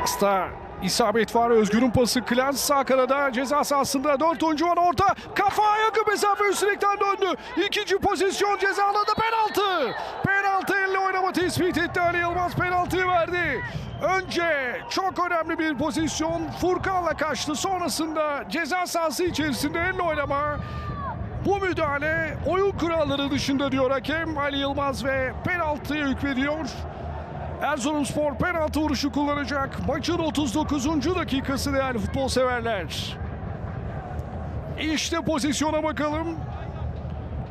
Pasta isabet var. Özgür'ün pası. Klans sağ kanada ceza sahasında. Dört oyuncu var orta. Kafa yakın mesafe üstünlükten döndü. İkinci pozisyon ceza alanında penaltı. Penaltı elle oynama tespit etti. Ali Yılmaz penaltıyı verdi. Önce çok önemli bir pozisyon. Furkan'la kaçtı. Sonrasında ceza sahası içerisinde elle oynama. Bu müdahale oyun kuralları dışında diyor hakem Ali Yılmaz ve penaltıya hükmediyor. Erzurumspor penaltı vuruşu kullanacak. Maçın 39. dakikası değerli futbol severler. İşte pozisyona bakalım.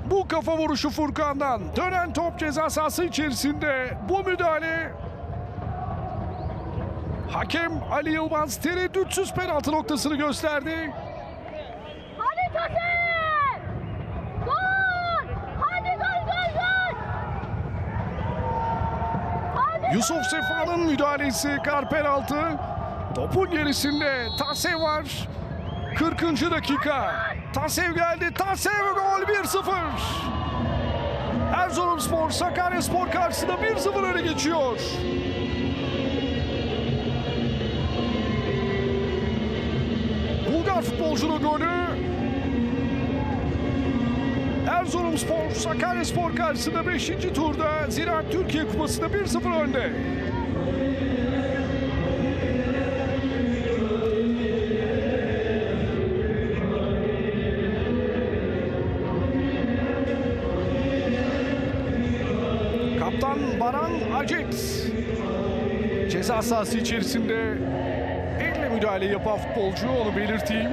Bu kafa vuruşu Furkan'dan. Dönen top ceza sahası içerisinde. Bu müdahale Hakem Ali Yılmaz tereddütsüz penaltı noktasını gösterdi. Hadi Tosun! Gol! Hadi gol gol gol! Hadi Yusuf Sefa'nın müdahalesi kar penaltı. Topun gerisinde Tasev var. 40. dakika. Tasev geldi. Tasev gol 1-0. Erzurumspor Sakaryaspor karşısında 1-0 öne geçiyor. Bulgar futbolcunun golü. Erzurumspor Sakaryaspor karşısında 5. turda Ziraat Türkiye Kupası'nda 1-0 önde. Kaptan Baran Acet ceza sahası içerisinde elle müdahale yapan futbolcu onu belirteyim.